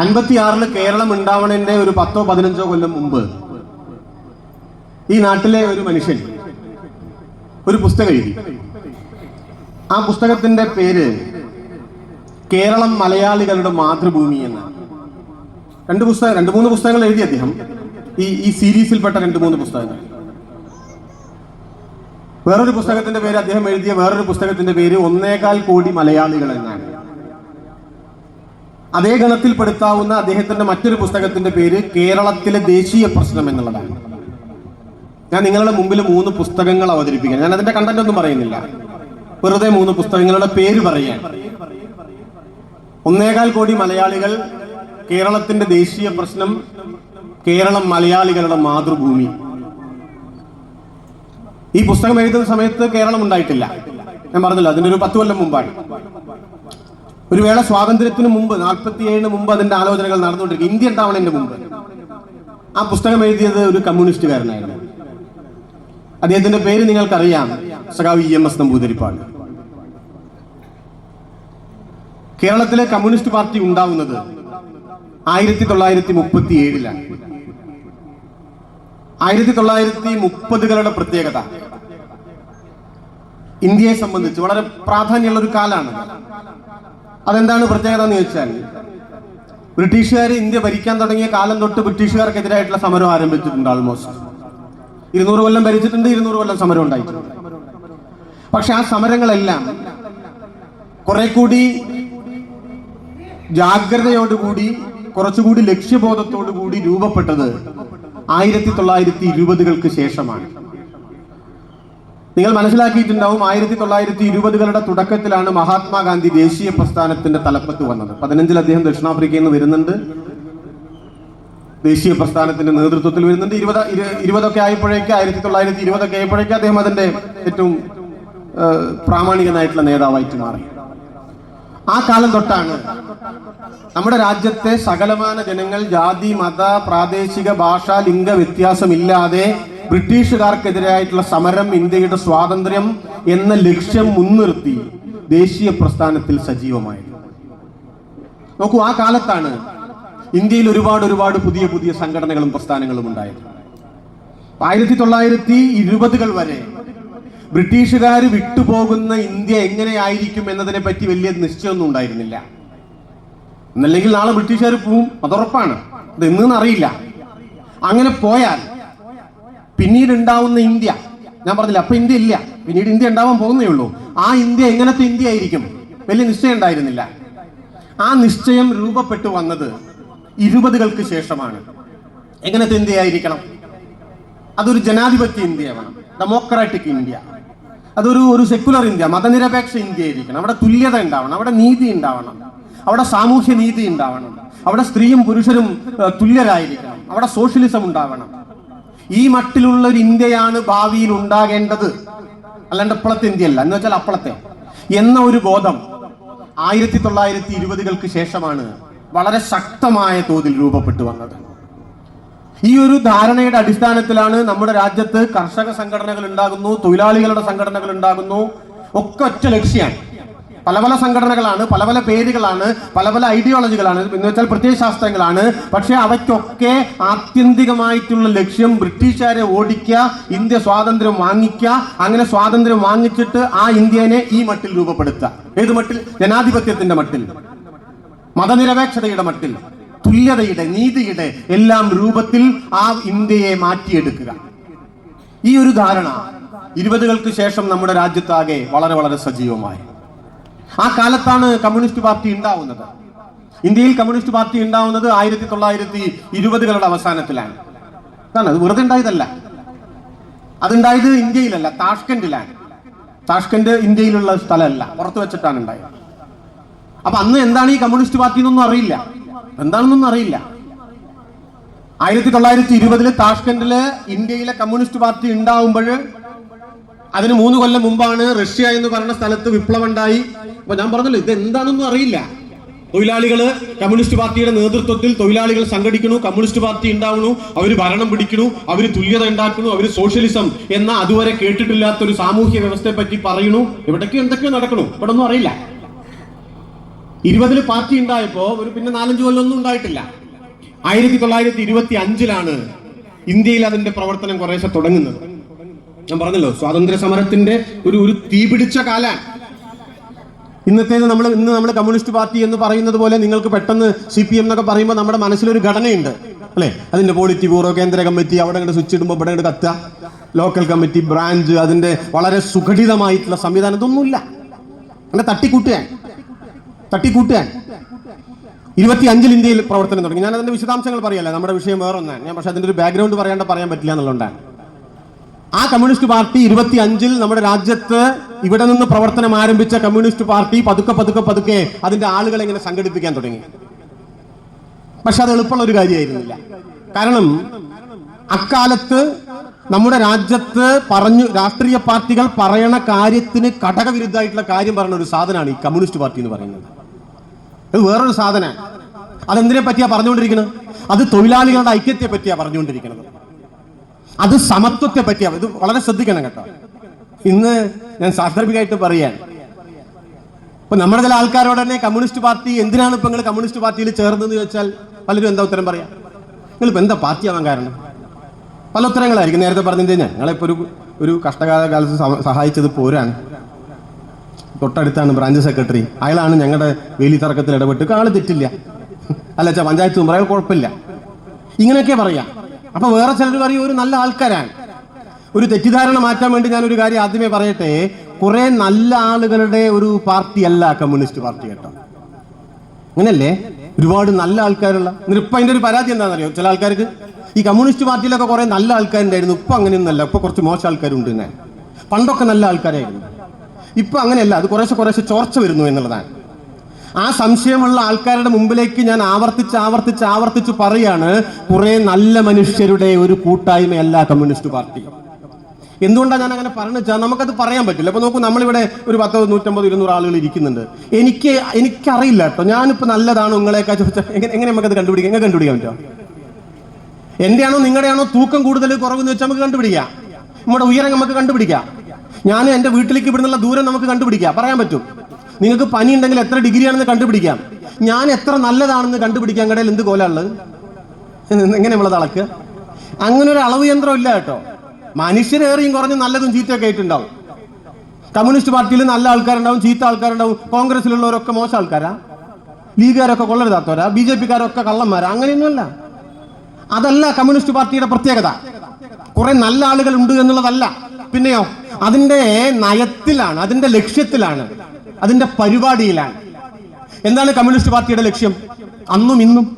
അൻപത്തിയാറിൽ കേരളം ഉണ്ടാവണതിന്റെ ഒരു പത്തോ പതിനഞ്ചോ കൊല്ലം മുമ്പ് ഈ നാട്ടിലെ ഒരു മനുഷ്യൻ ഒരു പുസ്തകം എഴുതി. ആ പുസ്തകത്തിന്റെ പേര് കേരളം മലയാളികളുടെ മാതൃഭൂമി എന്ന് രണ്ട് പുസ്തകം രണ്ട് മൂന്ന് പുസ്തകങ്ങൾ എഴുതി അദ്ദേഹം. ഈ ഈ സീരീസിൽപ്പെട്ട രണ്ട് മൂന്ന് പുസ്തകങ്ങൾ. വേറൊരു പുസ്തകത്തിന്റെ പേര് അദ്ദേഹം എഴുതിയ വേറൊരു പുസ്തകത്തിന്റെ പേര് ഒന്നേകാൽ കോടി മലയാളികൾ എന്നാണ്. അതേ ഗണത്തിൽപ്പെടുത്താവുന്ന അദ്ദേഹത്തിന്റെ മറ്റൊരു പുസ്തകത്തിന്റെ പേര് കേരളത്തിലെ ദേശീയ പ്രശ്നം എന്നുള്ളതാണ്. ഞാൻ നിങ്ങളുടെ മുമ്പിൽ മൂന്ന് പുസ്തകങ്ങൾ അവതരിപ്പിക്കാം. ഞാൻ അതിന്റെ കണ്ടന്റ് ഒന്നും പറയുന്നില്ല. വെറുതെ മൂന്ന് പുസ്തകങ്ങളുടെ പേര് പറയാൻ. ഒന്നേകാൽ കോടി മലയാളികൾ കേരളത്തിന്റെ ദേശീയ പ്രശ്നം കേരളം മലയാളികളുടെ മാതൃഭൂമി. ഈ പുസ്തകം എഴുതുന്ന സമയത്ത് കേരളം ഉണ്ടായിട്ടില്ല. ഞാൻ പറഞ്ഞില്ല അതിന്റെ ഒരു പത്ത് കൊല്ലം മുമ്പാണ്. ഒരു വേള സ്വാതന്ത്ര്യത്തിന് മുമ്പ് നാൽപ്പത്തിയേഴിന് മുമ്പ് അതിന്റെ ആലോചനകൾ നടന്നുകൊണ്ടിരിക്കും. ഇന്ത്യ ഉണ്ടാവണതിന്റെ മുമ്പ്. ആ പുസ്തകം എഴുതിയത് ഒരു കമ്മ്യൂണിസ്റ്റുകാരനായിരുന്നു. അദ്ദേഹത്തിന്റെ പേര് നിങ്ങൾക്കറിയാം. സഖാവ് ഇ എം എസ് നമ്പൂതിരിപ്പാട്. കേരളത്തിലെ കമ്മ്യൂണിസ്റ്റ് പാർട്ടി ഉണ്ടാവുന്നത് ആയിരത്തി തൊള്ളായിരത്തി മുപ്പത്തി ഏഴിലാണ് ആയിരത്തി തൊള്ളായിരത്തി മുപ്പതുകളുടെ പ്രത്യേകത. ഇന്ത്യയെ സംബന്ധിച്ച് വളരെ പ്രാധാന്യമുള്ള ഒരു കാലാണ്. അതെന്താണ് പ്രത്യേകത എന്ന് ചോദിച്ചാൽ ബ്രിട്ടീഷുകാർ ഇന്ത്യ ഭരിക്കാൻ തുടങ്ങിയ കാലം തൊട്ട് ബ്രിട്ടീഷുകാർക്കെതിരായിട്ടുള്ള സമരം ആരംഭിച്ചിട്ടുണ്ട് ആൾമോസ്റ്റ് ഇരുന്നൂറ് കൊല്ലം ഭരിച്ചിട്ടുണ്ട് ഇരുന്നൂറ് കൊല്ലം സമരം ഉണ്ടായിട്ടുണ്ട്. പക്ഷെ ആ സമരങ്ങളെല്ലാം കുറെ കൂടി ജാഗ്രതയോടുകൂടി കുറച്ചുകൂടി ലക്ഷ്യബോധത്തോടു കൂടി രൂപപ്പെട്ടത് ആയിരത്തി തൊള്ളായിരത്തി ഇരുപതുകൾക്ക് ശേഷമാണ്. നിങ്ങൾ മനസ്സിലാക്കിയിട്ടുണ്ടാവും ആയിരത്തി തൊള്ളായിരത്തി ഇരുപതുകളുടെ തുടക്കത്തിലാണ് മഹാത്മാഗാന്ധി ദേശീയ പ്രസ്ഥാനത്തിന്റെ തലപ്പത്ത് വന്നത്. പതിനഞ്ചിൽ അദ്ദേഹം ദക്ഷിണാഫ്രിക്കയിൽ നിന്ന് വരുന്നുണ്ട്. ദേശീയ പ്രസ്ഥാനത്തിന്റെ നേതൃത്വത്തിൽ വരുന്നുണ്ട്. ഇരുപത് ഇരു- ഇരുപതൊക്കെ ആയപ്പോഴേക്ക് ആയിരത്തി തൊള്ളായിരത്തി ഇരുപതൊക്കെ ആയപ്പോഴേക്ക് അദ്ദേഹം അതിന്റെ ഏറ്റവും പ്രാമാണികനായിട്ടുള്ള നേതാവായിട്ട് മാറി. ആ കാലം തൊട്ടാണ് നമ്മുടെ രാജ്യത്തെ സകലമാന ജനങ്ങൾ ജാതി മത പ്രാദേശിക ഭാഷ ലിംഗ വ്യത്യാസമില്ലാതെ ബ്രിട്ടീഷുകാർക്കെതിരായിട്ടുള്ള സമരം ഇന്ത്യയുടെ സ്വാതന്ത്ര്യം എന്ന ലക്ഷ്യം മുൻനിർത്തി ദേശീയ പ്രസ്ഥാനത്തിൽ സജീവമായി നോക്കൂ ആ കാലത്താണ് ഇന്ത്യയിൽ ഒരുപാട് ഒരുപാട് പുതിയ പുതിയ സംഘടനകളും പ്രസ്ഥാനങ്ങളും ഉണ്ടായത്. ആയിരത്തി തൊള്ളായിരത്തി ഇരുപതുകൾ വരെ ബ്രിട്ടീഷുകാർ വിട്ടുപോകുന്ന ഇന്ത്യ എങ്ങനെയായിരിക്കും എന്നതിനെ പറ്റി വലിയ നിശ്ചയമൊന്നും ഉണ്ടായിരുന്നില്ല. എന്നല്ലെങ്കിൽ നാളെ ബ്രിട്ടീഷുകാർ പോവും അതുറപ്പാണ്. അത് എന്നൊന്നും അറിയില്ല. അങ്ങനെ പോയാൽ പിന്നീട് ഉണ്ടാവുന്ന ഇന്ത്യ. ഞാൻ പറഞ്ഞില്ല അപ്പൊ ഇന്ത്യ ഇല്ല. പിന്നീട് ഇന്ത്യ ഉണ്ടാവാൻ പോകുന്നേ ഉള്ളൂ. ആ ഇന്ത്യ എങ്ങനത്തെ ഇന്ത്യ ആയിരിക്കും വലിയ നിശ്ചയം ഉണ്ടായിരുന്നില്ല. ആ നിശ്ചയം രൂപപ്പെട്ടു വന്നത് ഇരുപതുകൾക്ക് ശേഷമാണ്. എങ്ങനത്തെ ഇന്ത്യ ആയിരിക്കണം അതൊരു ജനാധിപത്യ ഇന്ത്യ വേണം. Democratic India. അതൊരു ഒരു സെക്യുലർ ഇന്ത്യ. മതനിരപേക്ഷ ഇന്ത്യ ആയിരിക്കണം അവിടെ തുല്യത ഉണ്ടാവണം. അവിടെ നീതി ഉണ്ടാവണം. അവിടെ സാമൂഹ്യ നീതി ഉണ്ടാവണം. അവിടെ സ്ത്രീയും പുരുഷരും തുല്യരായിരിക്കണം. അവിടെ സോഷ്യലിസം ഉണ്ടാവണം. ഈ മട്ടിലുള്ള ഒരു ഇന്ത്യയാണ് ഭാവിയിൽ ഉണ്ടാകേണ്ടത്. അല്ലാണ്ട് ഇന്ത്യ അല്ല എന്ന് വെച്ചാൽ അപ്പളത്തെ. എന്ന ഒരു ബോധം ആയിരത്തി തൊള്ളായിരത്തി ഇരുപതുകൾക്ക് ശേഷമാണ് വളരെ ശക്തമായ തോതിൽ രൂപപ്പെട്ടു വന്നത്. ഈ ഒരു ധാരണയുടെ അടിസ്ഥാനത്തിലാണ് നമ്മുടെ രാജ്യത്ത് കർഷക സംഘടനകൾ ഉണ്ടാകുന്നു തൊഴിലാളികളുടെ സംഘടനകൾ ഉണ്ടാകുന്നു. ഒക്കെ ഒറ്റ ലക്ഷ്യമാണ് പല പല സംഘടനകളാണ് പല പല പേരുകളാണ് പല പല ഐഡിയോളജികളാണ് എന്ന് വെച്ചാൽ പ്രത്യയശാസ്ത്രങ്ങളാണ് പക്ഷെ അവയ്ക്കൊക്കെ ആത്യന്തികമായിട്ടുള്ള ലക്ഷ്യം ബ്രിട്ടീഷുകാരെ ഓടിക്കുക ഇന്ത്യ സ്വാതന്ത്ര്യം വാങ്ങിക്കുക അങ്ങനെ സ്വാതന്ത്ര്യം വാങ്ങിച്ചിട്ട് ആ ഇന്ത്യനെ ഈ മട്ടിൽ രൂപപ്പെടുത്തുക. ഏത് മട്ടിൽ? ജനാധിപത്യത്തിന്റെ മട്ടിൽ. മതനിരപേക്ഷതയുടെ മട്ടിൽ. തുല്യതയുടെ നീതിയുടെ എല്ലാം രൂപത്തിൽ ആ ഇന്ത്യയെ മാറ്റിയെടുക്കുക. ഈ ഒരു ധാരണ ഇരുപതുകൾക്ക് ശേഷം നമ്മുടെ രാജ്യത്താകെ വളരെ വളരെ സജീവമായി. ആ കാലത്താണ് കമ്മ്യൂണിസ്റ്റ് പാർട്ടി ഉണ്ടാവുന്നത്. ഇന്ത്യയിൽ കമ്മ്യൂണിസ്റ്റ് പാർട്ടി ഉണ്ടാവുന്നത് ആയിരത്തി തൊള്ളായിരത്തി ഇരുപതുകളുടെ അവസാനത്തിലാണ്. അതാണ് അത് വെറുതെ ഉണ്ടായതല്ല. അതുണ്ടായത് ഇന്ത്യയിലല്ല താഷ്കന്റിലാണ് താഷ്കണ്ട് ഇന്ത്യയിലുള്ള സ്ഥലമല്ല പുറത്തു വെച്ചിട്ടാണ് ഉണ്ടായത്. അപ്പൊ അന്ന് എന്താണ് ഈ കമ്മ്യൂണിസ്റ്റ് പാർട്ടി എന്നൊന്നും അറിയില്ല. എന്താണെന്നൊന്നും അറിയില്ല. ആയിരത്തി തൊള്ളായിരത്തി ഇരുപതിൽ താഷ്കണ്ടിൽ ഇന്ത്യയിലെ കമ്മ്യൂണിസ്റ്റ് പാർട്ടി ഉണ്ടാവുമ്പോൾ അതിന് മൂന്ന് കൊല്ലം മുമ്പാണ് റഷ്യ എന്ന് പറയുന്ന സ്ഥലത്ത് വിപ്ലവം ഉണ്ടായി അപ്പൊ ഞാൻ പറഞ്ഞല്ലോ ഇത് എന്താണെന്നൊന്നും അറിയില്ല. തൊഴിലാളികൾ കമ്മ്യൂണിസ്റ്റ് പാർട്ടിയുടെ നേതൃത്വത്തിൽ തൊഴിലാളികൾ സംഘടിക്കണു കമ്മ്യൂണിസ്റ്റ് പാർട്ടി ഉണ്ടാവണു അവർ ഭരണം പിടിക്കണു അവർ തുല്യത ഉണ്ടാക്കണു അവർ സോഷ്യലിസം എന്ന അതുവരെ കേട്ടിട്ടില്ലാത്ത ഒരു സാമൂഹ്യ വ്യവസ്ഥയെ പറ്റി പറയണു എവിടേക്കോ എന്തൊക്കെയോ നടക്കണു ഇവിടെ ഒന്നും അറിയില്ല. ഇരുപതിൽ പാർട്ടി ഉണ്ടായപ്പോ ഒരു പിന്നെ നാലഞ്ച് കൊല്ലമൊന്നും ഉണ്ടായിട്ടില്ല. ആയിരത്തി തൊള്ളായിരത്തി ഇരുപത്തി അഞ്ചിലാണ് ഇന്ത്യയിൽ അതിന്റെ പ്രവർത്തനം കുറേശ്ശെ തുടങ്ങുന്നത്. ഞാൻ പറഞ്ഞല്ലോ സ്വാതന്ത്ര്യ സമരത്തിന്റെ ഒരു ഒരു തീപിടിച്ച കാലാണ് ഇന്നത്തേത് നമ്മൾ ഇന്ന് നമ്മൾ കമ്മ്യൂണിസ്റ്റ് പാർട്ടി എന്ന് പറയുന്നത് പോലെ നിങ്ങൾക്ക് പെട്ടെന്ന് സി പി എം എന്നൊക്കെ പറയുമ്പോൾ നമ്മുടെ മനസ്സിലൊരു ഘടനയുണ്ട്. അല്ലേ? അതിന്റെ പോളിറ്റി ബ്യൂറോ കേന്ദ്ര കമ്മിറ്റി അവിടെ ഇങ്ങനെ സ്വിച്ച് ഇടുമ്പോൾ ഇവിടെ ഇങ്ങനെ കത്തുക. ലോക്കൽ കമ്മിറ്റി ബ്രാഞ്ച് അതിന്റെ വളരെ സുഘടിതമായിട്ടുള്ള സംവിധാനം ഇതൊന്നുമില്ല. അങ്ങനെ തട്ടിക്കൂട്ടുകയാണ്. തട്ടിക്കൂട്ടുകയാണ്. ഇരുപത്തി അഞ്ചിൽ ഇന്ത്യയിൽ പ്രവർത്തനം തുടങ്ങി. ഞാൻ അതിന്റെ വിശദാംശങ്ങൾ പറയല്ല? നമ്മുടെ വിഷയം വേറൊന്നാണ്. ഞാൻ പക്ഷേ അതിന്റെ ഒരു ബാക്ക്ഗ്രൗണ്ട് പറയാണ്ട് പറയാൻ പറ്റില്ല എന്നുള്ളതാണ് ആ കമ്മ്യൂണിസ്റ്റ് പാർട്ടി ഇരുപത്തി അഞ്ചിൽ നമ്മുടെ രാജ്യത്ത് ഇവിടെ നിന്ന് പ്രവർത്തനം ആരംഭിച്ച കമ്മ്യൂണിസ്റ്റ് പാർട്ടി പതുക്കെ പതുക്കെ പതുക്കെ അതിന്റെ ആളുകളെ ഇങ്ങനെ സംഘടിപ്പിക്കാൻ തുടങ്ങി. പക്ഷെ അത് എളുപ്പമുള്ള ഒരു കാര്യമായിരുന്നില്ല. കാരണം അക്കാലത്ത് നമ്മുടെ രാജ്യത്ത് പറഞ്ഞു രാഷ്ട്രീയ പാർട്ടികൾ പറയണ കാര്യത്തിന് ഘടകവിരുദ്ധമായിട്ടുള്ള കാര്യം പറയുന്ന ഒരു സാധനമാണ് ഈ കമ്മ്യൂണിസ്റ്റ് പാർട്ടി എന്ന് പറയുന്നത്. അത് വേറൊരു സാധന അതെന്തിനെ പറ്റിയാ പറഞ്ഞുകൊണ്ടിരിക്കുന്നത് അത് തൊഴിലാളികളുടെ ഐക്യത്തെ പറ്റിയാ പറഞ്ഞുകൊണ്ടിരിക്കുന്നത് അത് സമത്വത്തെ പറ്റിയാ ഇത് വളരെ ശ്രദ്ധിക്കണം കേട്ടോ. ഇന്ന് ഞാൻ സാന്ദർഭികമായിട്ട് പറയാൻ. ഇപ്പൊ നമ്മുടെ ചില ആൾക്കാരോട് തന്നെ കമ്മ്യൂണിസ്റ്റ് പാർട്ടി എന്തിനാണ് ഇപ്പൊ നിങ്ങൾ കമ്മ്യൂണിസ്റ്റ് പാർട്ടിയിൽ ചേർന്നതെന്ന് ചോദിച്ചാൽ പലരും എന്താ ഉത്തരം പറയാം? നിങ്ങൾ ഇപ്പൊ എന്താ പാർട്ടി ആവാൻ കാരണം? പല ഉത്തരങ്ങളായിരിക്കും. നേരത്തെ പറഞ്ഞത് ഞങ്ങളിപ്പോ ഒരു ഒരു കഷ്ടകാല കാലത്ത് സഹായിച്ചത് പോരാണ് തൊട്ടടുത്താണ് ബ്രാഞ്ച് സെക്രട്ടറി. അയാളാണ് ഞങ്ങളുടെ വേലി തർക്കത്തിൽ ഇടപെട്ട്. ആൾ തെറ്റില്ല. അല്ല വെച്ചാൽ പഞ്ചായത്ത് മുമ്പ് അയാൾ കുഴപ്പമില്ല. ഇങ്ങനെയൊക്കെ പറയാം. അപ്പൊ വേറെ ചിലർ പറയും ഒരു നല്ല ആൾക്കാരാണ്. ഒരു തെറ്റിദ്ധാരണ മാറ്റാൻ വേണ്ടി ഞാൻ ഒരു കാര്യം ആദ്യമേ പറയട്ടെ. കുറെ നല്ല ആളുകളുടെ ഒരു പാർട്ടി അല്ല കമ്മ്യൂണിസ്റ്റ് പാർട്ടി കേട്ടോ. അങ്ങനല്ലേ ഒരുപാട് നല്ല ആൾക്കാരുള്ള ഇപ്പൊ അതിന്റെ ഒരു പരാതി എന്താണെന്നറിയോ? ചില ആൾക്കാർക്ക് ഈ കമ്മ്യൂണിസ്റ്റ് പാർട്ടിയിലൊക്കെ കുറെ നല്ല ആൾക്കാരുണ്ടായിരുന്നു. ഇപ്പൊ അങ്ങനെയൊന്നല്ല ഇപ്പൊ കുറച്ച് മോശം ആൾക്കാരുണ്ട് തന്നെ പണ്ടൊക്കെ നല്ല ആൾക്കാരായിരുന്നു. ഇപ്പൊ അങ്ങനെയല്ല. അത് കുറേശ്ശെ കുറേശ്ശെ ചോർച്ച വരുന്നു എന്നുള്ളതാണ്. ആ സംശയമുള്ള ആൾക്കാരുടെ മുമ്പിലേക്ക് ഞാൻ ആവർത്തിച്ച് ആവർത്തിച്ച് ആവർത്തിച്ച് പറയാണ് കുറെ നല്ല മനുഷ്യരുടെ ഒരു കൂട്ടായ്മയല്ല കമ്മ്യൂണിസ്റ്റ് പാർട്ടി. എന്തുകൊണ്ടാണ് ഞാൻ അങ്ങനെ പറഞ്ഞു വെച്ചാൽ നമുക്കത് പറയാൻ പറ്റില്ല. അപ്പൊ നോക്കൂ നമ്മളിവിടെ ഒരു പത്ത് നൂറ്റമ്പത് ഇരുന്നൂറ് ആളുകൾ ഇരിക്കുന്നുണ്ട്. എനിക്ക് എനിക്കറിയില്ല കേട്ടോ. ഞാനിപ്പോ നല്ലതാണോ നിങ്ങളെയൊക്കെ ചോദിച്ചാൽ എങ്ങനെ എങ്ങനെ നമുക്കത് കണ്ടുപിടിക്കാം? എങ്ങനെ കണ്ടുപിടിക്കാൻ പറ്റുമോ? എന്റെയാണോ നിങ്ങളുടെയാണോ തൂക്കം കൂടുതൽ കുറവെന്ന് വെച്ചാൽ നമുക്ക് കണ്ടുപിടിക്കാം. നമ്മുടെ ഉയരം നമുക്ക് കണ്ടുപിടിക്കാം. ഞാൻ എന്റെ വീട്ടിലേക്ക് ഇവിടുന്നുള്ള ദൂരം നമുക്ക് കണ്ടുപിടിക്കാം. പറയാൻ പറ്റും. നിങ്ങൾക്ക് പനി ഉണ്ടെങ്കിൽ എത്ര ഡിഗ്രിയാണെന്ന് കണ്ടുപിടിക്കാം. ഞാൻ എത്ര നല്ലതാണെന്ന് കണ്ടുപിടിക്കാൻ കടയിൽ എന്ത് കോലാണുള്ളത് എങ്ങനെ നമ്മളത് അളക്കുക അങ്ങനെ ഒരു അളവ് യന്ത്രം ഇല്ല കേട്ടോ. മനുഷ്യരേറെയും കുറഞ്ഞ് നല്ലതും ചീത്തയൊക്കെ ആയിട്ടുണ്ടാവും. കമ്മ്യൂണിസ്റ്റ് പാർട്ടിയിൽ നല്ല ആൾക്കാരുണ്ടാവും ചീത്ത ആൾക്കാരുണ്ടാവും. കോൺഗ്രസിലുള്ളവരൊക്കെ മോശം ആൾക്കാരാ. ലീഗുകാരൊക്കെ കൊള്ളരുതാത്തവരാ. ബി ജെ പിക്കാരൊക്കെ കള്ളന്മാരാ. അങ്ങനെയൊന്നുമല്ല. അതല്ല കമ്മ്യൂണിസ്റ്റ് പാർട്ടിയുടെ പ്രത്യേകത. കുറെ നല്ല ആളുകൾ ഉണ്ട് എന്നുള്ളതല്ല. പിന്നെയോ അതിന്റെ നയത്തിലാണ് അതിന്റെ ലക്ഷ്യത്തിലാണ് അതിന്റെ പരിപാടിയിലാണ്. എന്താണ് കമ്മ്യൂണിസ്റ്റ് പാർട്ടിയുടെ ലക്ഷ്യം? അന്നും ഇന്നും.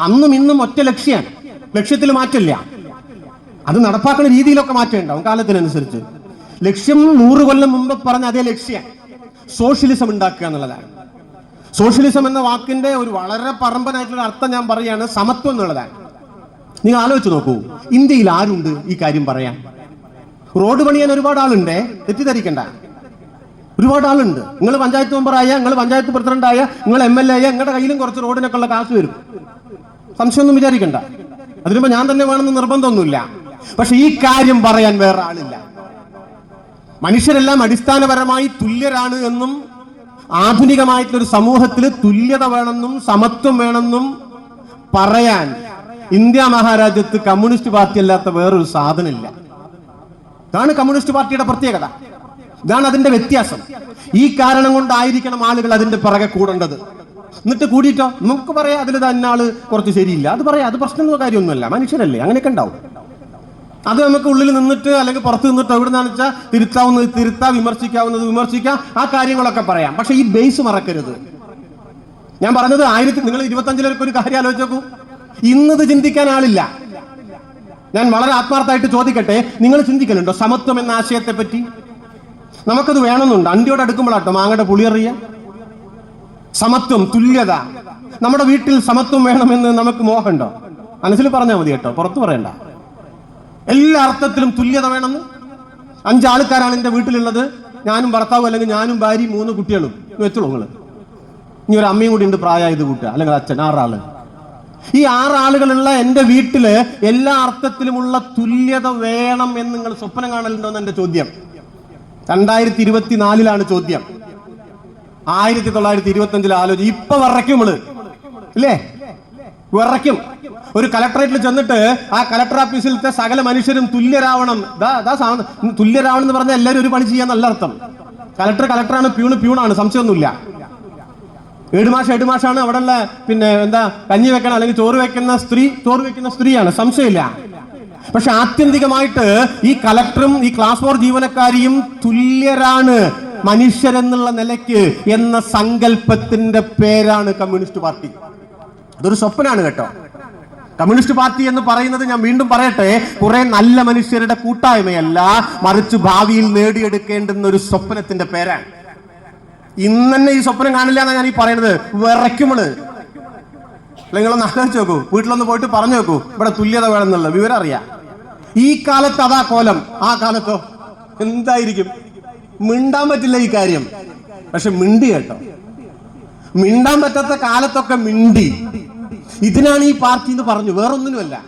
അന്നും ഇന്നും ഒറ്റ ലക്ഷ്യമാണ് ലക്ഷ്യത്തിൽ മാറ്റില്ല അത് നടപ്പാക്കുന്ന രീതിയിലൊക്കെ മാറ്റമുണ്ടാവും കാലത്തിനനുസരിച്ച്. ലക്ഷ്യം നൂറ് കൊല്ലം മുമ്പ് പറഞ്ഞ അതേ ലക്ഷ്യം. സോഷ്യലിസം ഉണ്ടാക്കുക എന്നുള്ളതാണ്. സോഷ്യലിസം എന്ന വാക്കിന്റെ ഒരു വളരെ പറമ്പനായിട്ടുള്ള അർത്ഥം ഞാൻ പറയുകയാണ് സമത്വം എന്നുള്ളതാണ്. നിങ്ങൾ ആലോചിച്ച് നോക്കൂ. ഇന്ത്യയിൽ ആരുണ്ട് ഈ കാര്യം പറയാൻ? റോഡ് പണിയാൻ ഒരുപാട് ആളുണ്ടേ. തെറ്റിദ്ധരിക്കണ്ട. ഒരുപാട് ആളുണ്ട്. നിങ്ങൾ പഞ്ചായത്ത് മെമ്പറായ നിങ്ങൾ പഞ്ചായത്ത് പ്രസിഡന്റായ നിങ്ങൾ എം എൽ എ ആയ നിങ്ങളുടെ കയ്യിലും കുറച്ച് റോഡിനൊക്കെ ഉള്ള കാശ് വരും. സംശയമൊന്നും വിചാരിക്കണ്ട. അതിനുമ്പോ ഞാൻ തന്നെ വേണമെന്ന് നിർബന്ധമൊന്നുമില്ല. പക്ഷെ ഈ കാര്യം പറയാൻ വേറെ ആളില്ല. മനുഷ്യരെല്ലാം അടിസ്ഥാനപരമായി തുല്യരാണ് എന്നും ആധുനികമായിട്ടുള്ള ഒരു സമൂഹത്തിൽ തുല്യത വേണമെന്നും സമത്വം വേണമെന്നും പറയാൻ ഇന്ത്യ മഹാരാജ്യത്ത് കമ്മ്യൂണിസ്റ്റ് പാർട്ടി അല്ലാത്ത വേറൊരു സാധനമില്ല. ഇതാണ് കമ്മ്യൂണിസ്റ്റ് പാർട്ടിയുടെ പ്രത്യേകത. ഇതാണ് അതിന്റെ വ്യത്യാസം. ഈ കാരണം കൊണ്ടായിരിക്കണം ആളുകൾ അതിന്റെ പിറകെ കൂടേണ്ടത്. എന്നിട്ട് കൂടിയിട്ടോ? നമുക്ക് പറയാം അതിൽ തന്നെ ആൾ കുറച്ച് ശരിയില്ല. അത് പറയാം. അത് പ്രശ്നമൊന്നും കാര്യമൊന്നുമല്ല. മനുഷ്യരല്ലേ. അങ്ങനെയൊക്കെ ഉണ്ടാവും അത് നമുക്ക് ഉള്ളിൽ നിന്നിട്ട് അല്ലെങ്കിൽ പുറത്ത് നിന്നിട്ട് എവിടെ നിന്നാന്ന് വെച്ചാൽ തിരുത്താവുന്നത് തിരുത്താം വിമർശിക്കാവുന്നത് വിമർശിക്കാം ആ കാര്യങ്ങളൊക്കെ പറയാം. പക്ഷെ ഈ ബേസ് മറക്കരുത്. ഞാൻ പറഞ്ഞത് ആയിരത്തി നിങ്ങൾ ഇരുപത്തഞ്ചിലൊക്കെ ഒരു കാര്യം ആലോചിച്ച് നോക്കൂ ഇന്നത് ചിന്തിക്കാൻ ആളില്ല. ഞാൻ വളരെ ആത്മാർത്ഥമായിട്ട് ചോദിക്കട്ടെ. നിങ്ങൾ ചിന്തിക്കലുണ്ടോ? സമത്വം എന്ന ആശയത്തെ പറ്റി നമുക്കത് വേണമെന്നുണ്ട്. അണ്ടിയോട് അടുക്കുമ്പോഴാട്ടോ മാങ്ങയുടെ പുളിയറിയ സമത്വം തുല്യത. നമ്മുടെ വീട്ടിൽ സമത്വം വേണമെന്ന് നമുക്ക് മോഹമുണ്ടോ? മനസ്സിൽ പറഞ്ഞാൽ മതി കേട്ടോ പുറത്തു പറയണ്ട. എല്ലാ അർത്ഥത്തിലും തുല്യത വേണമെന്ന്. അഞ്ചാൾക്കാരാണ് എന്റെ വീട്ടിലുള്ളത്. ഞാനും ഭർത്താവും അല്ലെങ്കിൽ ഞാനും ഭാര്യയും മൂന്ന് കുട്ടികളും. വെച്ചോളൂ നിങ്ങൾ? ഇനി ഒരു അമ്മയും കൂടി ഉണ്ട് പ്രായമായത് കൂട്ടുക. അല്ലെങ്കിൽ അച്ഛൻ ആറാൾ. ഈ ആറാളുകളുള്ള എന്റെ വീട്ടിൽ എല്ലാ അർത്ഥത്തിലുമുള്ള തുല്യത വേണം എന്ന് നിങ്ങൾ സ്വപ്നം കാണലുണ്ടോ എന്ന് എന്റെ ചോദ്യം. രണ്ടായിരത്തി ഇരുപത്തിനാലിലാണ് ചോദ്യം. ആയിരത്തി തൊള്ളായിരത്തി ഇരുപത്തി അഞ്ചിൽ ആലോചന ഇപ്പൊ വിറയ്ക്കും നമ്മൾ ഇല്ലേ? വിറയ്ക്കും. ഒരു കലക്ടറേറ്റിൽ ചെന്നിട്ട് ആ കലക്ടർ ഓഫീസിലത്തെ സകല മനുഷ്യരും തുല്യരാവണം. തുല്യരാവണം എന്ന് പറഞ്ഞാൽ എല്ലാവരും ഒരു പണി ചെയ്യാൻ നല്ല അർത്ഥം. കലക്ടർ കലക്ടറാണ് പ്യൂണ് പ്യൂണാണ് സംശയമൊന്നുമില്ല. ഏടുമാഷ ഏടുമാഷാണ് അവിടെയുള്ള പിന്നെ എന്താ കഞ്ഞി വെക്കണം അല്ലെങ്കിൽ ചോറ് വെക്കുന്ന സ്ത്രീ ചോറ് വെക്കുന്ന സ്ത്രീയാണ്. സംശയമില്ല. പക്ഷെ ആത്യന്തികമായിട്ട് ഈ കലക്ടറും ഈ ക്ലാസ് ഫോർ ജീവനക്കാരിയും തുല്യരാണ് മനുഷ്യരെന്നുള്ള നിലയ്ക്ക് എന്ന സങ്കല്പത്തിന്റെ പേരാണ് കമ്മ്യൂണിസ്റ്റ് പാർട്ടി. അതൊരു സ്വപ്നാണ് കേട്ടോ. കമ്മ്യൂണിസ്റ്റ് പാർട്ടി എന്ന് പറയുന്നത് ഞാൻ വീണ്ടും പറയട്ടെ കുറെ നല്ല മനുഷ്യരുടെ കൂട്ടായ്മയല്ല മറിച്ച് ഭാവിയിൽ നേടിയെടുക്കേണ്ടുന്ന ഒരു സ്വപ്നത്തിന്റെ പേരാണ്. ഇന്ന് തന്നെ ഈ സ്വപ്നം കാണില്ല എന്നാണ് ഞാൻ ഈ പറയുന്നത് വിറയ്ക്കുമ്പൾ നിങ്ങളൊന്ന് ആലോചിച്ച് നോക്കൂ. വീട്ടിലൊന്ന് പോയിട്ട് പറഞ്ഞു നോക്കൂ. ഇവിടെ തുല്യത വേണമെന്നുള്ള വിവരം അറിയാം. ഈ കാലത്ത് അതാ കോലം. ആ കാലത്തോ? എന്തായിരിക്കും? മിണ്ടാൻ പറ്റില്ല ഈ കാര്യം. പക്ഷെ മിണ്ടി കേട്ടോ. മിണ്ടാൻ പറ്റാത്ത കാലത്തൊക്കെ മിണ്ടി. ഇതിനാണ് ഈ പാർട്ടി എന്ന് പറഞ്ഞു. വേറൊന്നിനുമല്ല.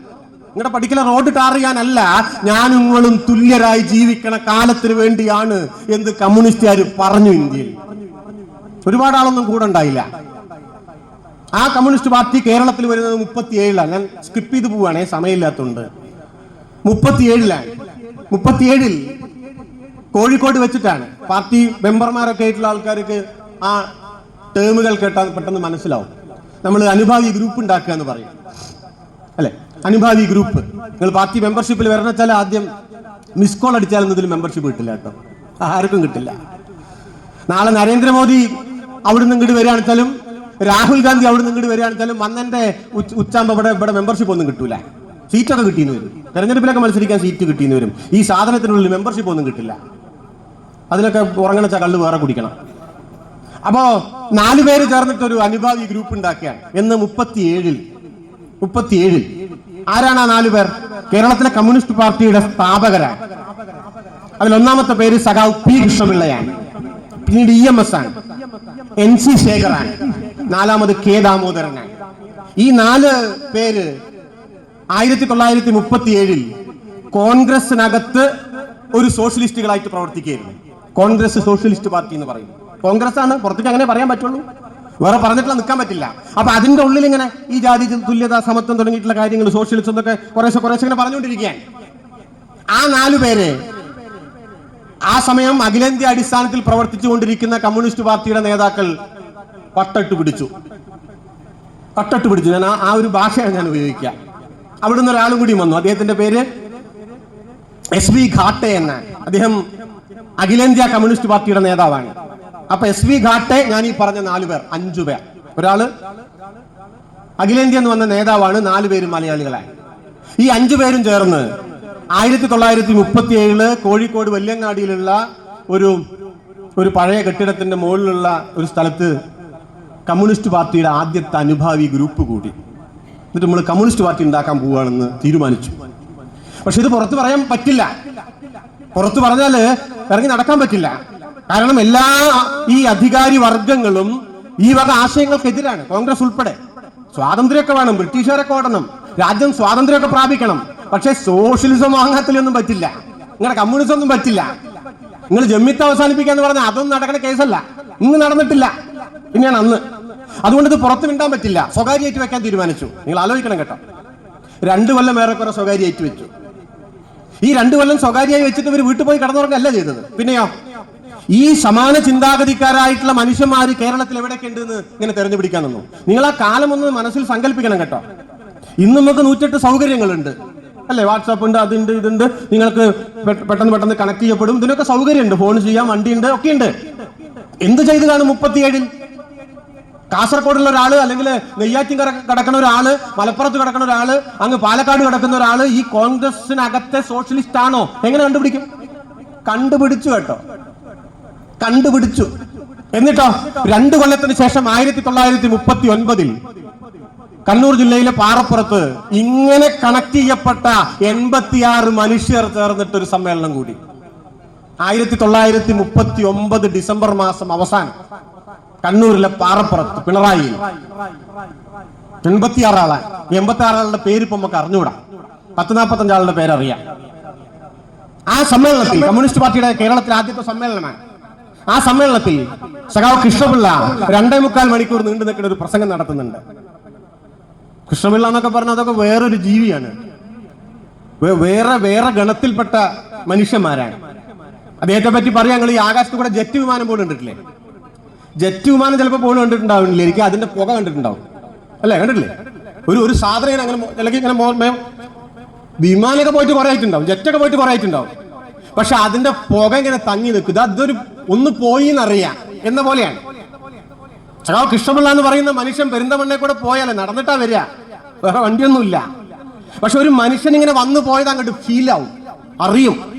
നിങ്ങളുടെ പഠിക്കുന്ന റോഡ് ടാർ ചെയ്യാനല്ല. ഞാനും നിങ്ങളും തുല്യരായി ജീവിക്കണ കാലത്തിന് വേണ്ടിയാണ് എന്ത് കമ്മ്യൂണിസ്റ്റുകാർ പറഞ്ഞു ഇന്ത്യയിൽ. ഒരുപാട് ആളൊന്നും കൂടെ ഉണ്ടായില്ല. ആ കമ്മ്യൂണിസ്റ്റ് പാർട്ടി കേരളത്തിൽ വരുന്നത് മുപ്പത്തിയേഴിലാണ്. ഞാൻ സ്കിപ്പ് ചെയ്ത് പോവുകയാണെ സമയമില്ലാത്തതുകൊണ്ട് മുപ്പത്തിയേഴിലാണ്. മുപ്പത്തിയേഴിൽ കോഴിക്കോട് വെച്ചിട്ടാണ്. പാർട്ടി മെമ്പർമാരൊക്കെ ആയിട്ടുള്ള ആൾക്കാർക്ക് ആ ടേമുകൾ കേട്ടാൽ പെട്ടെന്ന് മനസ്സിലാവും. നമ്മൾ അനുഭാവി ഗ്രൂപ്പ് ഉണ്ടാക്കുക എന്ന് പറയും. അല്ലെ? അനുഭാവി ഗ്രൂപ്പ് നിങ്ങൾ പാർട്ടി മെമ്പർഷിപ്പിൽ വരണം വെച്ചാൽ ആദ്യം മിസ് കോൾ അടിച്ചാലൊന്നും ഇതിൽ മെമ്പർഷിപ്പ് കിട്ടില്ല കേട്ടോ. ആർക്കും കിട്ടില്ല. നാളെ നരേന്ദ്രമോദി അവിടെ നിന്ന് ഇങ്ങോട്ട് വരികയാണെച്ചാലും രാഹുൽ ഗാന്ധി അവിടെ നിന്ന് ഇങ്ങോട്ട് വരികയാണെച്ചാലും അന്നെന്റെ ഉച്ചാമ്പ ഇവിടെ ഇവിടെ മെമ്പർഷിപ്പ് ഒന്നും കിട്ടൂല. സീറ്റൊക്കെ കിട്ടിയെന്ന് വരും. തെരഞ്ഞെടുപ്പിലൊക്കെ മത്സരിക്കാൻ സീറ്റ് കിട്ടിയെന്ന് വരും. ഈ സാധനത്തിനുള്ളിൽ മെമ്പർഷിപ്പ് ഒന്നും കിട്ടില്ല. അതിനൊക്കെ ഉറങ്ങണച്ച കള്ള് വേറെ കുടിക്കണം. അപ്പോ നാലു പേര് ചേർന്നിട്ട് ഒരു അനുഭാവി ഗ്രൂപ്പ് ഉണ്ടാക്കിയാണ്. എന്ന് മുപ്പത്തിയേഴിൽ മുപ്പത്തിയേഴിൽ. ആരാണ് ആ നാലു പേർ? കേരളത്തിലെ കമ്മ്യൂണിസ്റ്റ് പാർട്ടിയുടെ സ്ഥാപകരാണ്. അതിൽ ഒന്നാമത്തെ പേര് സഖാവ് പി കൃഷ്ണപിള്ളയാണ്. പിന്നീട് ഇ എം എസ് ആണ്. എൻ സി ശേഖറാണ്. നാലാമത് കെ ദാമോദരനാണ്. ഈ നാല് പേര് ആയിരത്തി തൊള്ളായിരത്തി മുപ്പത്തി ഏഴിൽ കോൺഗ്രസിനകത്ത് ഒരു സോഷ്യലിസ്റ്റുകളായിട്ട് പ്രവർത്തിക്കുകയായിരുന്നു. കോൺഗ്രസ് സോഷ്യലിസ്റ്റ് പാർട്ടി എന്ന് പറയും. കോൺഗ്രസ് ആണ് പുറത്തേക്ക് അങ്ങനെ പറയാൻ പറ്റുള്ളൂ. വേറെ പറഞ്ഞിട്ടുള്ള നിൽക്കാൻ പറ്റില്ല. അപ്പൊ അതിന്റെ ഉള്ളിൽ ഇങ്ങനെ ഈ ജാതി തുല്യത സമത്വം തുടങ്ങിയിട്ടുള്ള കാര്യങ്ങൾ സോഷ്യലിസ്റ്റ് എന്നൊക്കെ കുറേശ്ശെ കുറേശ്ശെ ഇങ്ങനെ പറഞ്ഞുകൊണ്ടിരിക്കുകയാണ്. ആ നാലു പേരെ ആ സമയം അഖിലേന്ത്യാ അടിസ്ഥാനത്തിൽ പ്രവർത്തിച്ചുകൊണ്ടിരിക്കുന്ന കമ്മ്യൂണിസ്റ്റ് പാർട്ടിയുടെ നേതാക്കൾ പട്ടട്ട് പിടിച്ചു. പട്ടട്ട് പിടിച്ചു. ഞാൻ ആ ഒരു ഭാഷയാണ് ഞാൻ ഉപയോഗിക്കുക. അവിടുന്ന് ഒരാളും കൂടി വന്നു. അദ്ദേഹത്തിന്റെ പേര് എസ് വി ഘാട്ടെ എന്ന അദ്ദേഹം അഖിലേന്ത്യാ കമ്മ്യൂണിസ്റ്റ് പാർട്ടിയുടെ നേതാവാണ്. അപ്പൊ എസ് വി ഘാട്ടെ ഞാൻ ഈ പറഞ്ഞ നാലു പേർ അഞ്ചു പേർ. ഒരാൾ അഖിലേന്ത്യ എന്ന് വന്ന നേതാവാണ് നാലു പേരും മലയാളികളായി ഈ അഞ്ചു പേരും ചേർന്ന് ആയിരത്തി തൊള്ളായിരത്തി മുപ്പത്തി ഏഴിൽ കോഴിക്കോട് വല്യങ്ങാടിയിലുള്ള ഒരു ഒരു പഴയ കെട്ടിടത്തിന്റെ മുകളിലുള്ള ഒരു സ്ഥലത്ത് കമ്മ്യൂണിസ്റ്റ് പാർട്ടിയുടെ ആദ്യത്തെ അനുഭാവി ഗ്രൂപ്പ് കൂടി. എന്നിട്ട് നമ്മൾ കമ്മ്യൂണിസ്റ്റ് പാർട്ടി ഉണ്ടാക്കാൻ പോവുകയാണെന്ന് തീരുമാനിച്ചു. പക്ഷെ ഇത് പുറത്ത് പറയാൻ പറ്റില്ല. പുറത്ത് പറഞ്ഞാൽ ഇറങ്ങി നടക്കാൻ പറ്റില്ല. കാരണം എല്ലാ ഈ അധികാരി വർഗങ്ങളും ഈ വക ആശയങ്ങൾക്കെതിരാണ്. കോൺഗ്രസ് ഉൾപ്പെടെ. സ്വാതന്ത്ര്യമൊക്കെ വേണം. ബ്രിട്ടീഷുകാരൊക്കെ ഓടണം. രാജ്യം സ്വാതന്ത്ര്യമൊക്കെ പ്രാപിക്കണം. പക്ഷെ സോഷ്യലിസം വാങ്ങാത്തിലൊന്നും പറ്റില്ല. നിങ്ങളുടെ കമ്മ്യൂണിസം ഒന്നും പറ്റില്ല. നിങ്ങൾ ജമ്മിത്ത് അവസാനിപ്പിക്കാന്ന് പറഞ്ഞാൽ അതൊന്നും നടക്കണ കേസല്ല. ഇന്ന് നടന്നിട്ടില്ല. പിന്നെയാണ് അന്ന്. അതുകൊണ്ട് ഇത് പുറത്ത് മിണ്ടാൻ പറ്റില്ല. സ്വകാര്യമായിട്ട് വെക്കാൻ തീരുമാനിച്ചു. നിങ്ങൾ ആലോചിക്കണം കേട്ടോ. രണ്ടു കൊല്ലം ഏറെക്കുറെ സ്വകാര്യമായിട്ട് വെച്ചു. ഈ രണ്ടു കൊല്ലം സ്വകാര്യമായി വെച്ചിട്ട് ഇവർ വീട്ടിൽ പോയി കടന്നുറങ്ങല്ല ചെയ്തത്. പിന്നെയോ? ഈ സമാന ചിന്താഗതിക്കാരായിട്ടുള്ള മനുഷ്യന്മാര് കേരളത്തിൽ എവിടെയൊക്കെ ഉണ്ട് എന്ന് ഇങ്ങനെ തെരഞ്ഞുപിടിക്കാൻ നിന്നു. നിങ്ങൾ ആ കാലം ഒന്ന് മനസ്സിൽ സങ്കല്പിക്കണം കേട്ടോ. ഇന്ന് നമുക്ക് നൂറ്റെട്ട് സൗകര്യങ്ങളുണ്ട്. അല്ലേ? വാട്സാപ്പ് ഉണ്ട് അതുണ്ട് ഇതുണ്ട്. നിങ്ങൾക്ക് പെട്ടെന്ന് പെട്ടെന്ന് കണക്ട് ചെയ്യപ്പെടും. ഇതിനൊക്കെ സൗകര്യമുണ്ട്. ഫോൺ ചെയ്യാം വണ്ടി ഉണ്ട് ഒക്കെ ഉണ്ട് എന്ത് ചെയ്ത് കാണും മുപ്പത്തിയേഴിൽ? കാസർഗോഡുള്ള ഒരാൾ അല്ലെങ്കിൽ നെയ്യാറ്റിൻ കിടക്കുന്ന ഒരാൾ മലപ്പുറത്ത് കിടക്കുന്ന ഒരാൾ അങ്ങ് പാലക്കാട് കിടക്കുന്ന ഒരാൾ ഈ കോൺഗ്രസിനകത്തെ സോഷ്യലിസ്റ്റ് ആണോ? എങ്ങനെ കണ്ടുപിടിക്കും? കണ്ടുപിടിച്ചു കേട്ടോ. കണ്ടുപിടിച്ചു. എന്നിട്ടോ? രണ്ടു കൊല്ലത്തിന് ശേഷം ആയിരത്തി തൊള്ളായിരത്തി മുപ്പത്തി ഒൻപതിൽ കണ്ണൂർ ജില്ലയിലെ പാറപ്പുറത്ത് ഇങ്ങനെ കണക്ട് ചെയ്യപ്പെട്ട എൺപത്തിയാറ് മനുഷ്യർ ചേർന്നിട്ട് ഒരു സമ്മേളനം കൂടി. ആയിരത്തി തൊള്ളായിരത്തി മുപ്പത്തി ഒമ്പത് ഡിസംബർ മാസം അവസാനം. കണ്ണൂരിലെ പാറപ്പുറത്ത് പിണറായിയിൽ എൺപത്തി ആറാളെ എൺപത്തി ആറാളുടെ പേര് ഇപ്പൊ നമുക്ക് അറിഞ്ഞുകൂടാ. പത്ത് നാൽപ്പത്തഞ്ച് ആളുടെ പേരറിയാം. ആ സമ്മേളനത്തിൽ കമ്മ്യൂണിസ്റ്റ് പാർട്ടിയുടെ കേരളത്തിലെ ആദ്യത്തെ സമ്മേളനമാണ്. ആ സമ്മേളനത്തിൽ സഖാവ് കൃഷ്ണപിള്ള രണ്ടേ മുക്കാൽ മണിക്കൂർ നീണ്ടു നിൽക്കുന്ന ഒരു പ്രസംഗം നടത്തുന്നുണ്ട്. കൃഷ്ണപിള്ള എന്നൊക്കെ പറഞ്ഞാൽ അതൊക്കെ വേറൊരു ജീവിയാണ്. വേറെ വേറെ ഗണത്തിൽപ്പെട്ട മനുഷ്യന്മാരാണ്. അദ്ദേഹത്തെ പറ്റി പറയാൻ ഞങ്ങൾ ഈ ആകാശത്ത് കൂടെ ജെറ്റ് വിമാനം പോലും കണ്ടിട്ടില്ലേ? ജെറ്റ് വിമാനം ചിലപ്പോൾ പോലും കണ്ടിട്ടുണ്ടാവില്ല. എനിക്ക് അതിന്റെ പുക കണ്ടിട്ടുണ്ടാവും. അല്ലേ? കണ്ടിട്ടില്ലേ? ഒരു ഒരു സാധനം അങ്ങനെ അല്ലെങ്കിൽ ഇങ്ങനെ വിമാനമൊക്കെ പോയിട്ട് കുറെ ആയിട്ടുണ്ടാവും. ജെറ്റൊക്കെ പോയിട്ട് കുറെ ആയിട്ടുണ്ടാവും. പക്ഷെ അതിന്റെ പുക ഇങ്ങനെ തങ്ങി നിൽക്കുക അതൊരു ഒന്ന് പോയി എന്നറിയാം എന്ന പോലെയാണ്. സഖാവ് കൃഷ്ണപിള്ള എന്ന് പറയുന്ന മനുഷ്യൻ പെരിന്തമണ്ണെ കൂടെ പോയാലേ നടന്നിട്ടാ വരിക. വേറെ വണ്ടിയൊന്നുമില്ല. പക്ഷെ ഒരു മനുഷ്യൻ ഇങ്ങനെ വന്നു പോയത് അങ്ങോട്ട് ഫീൽ ആവും. അറിയും.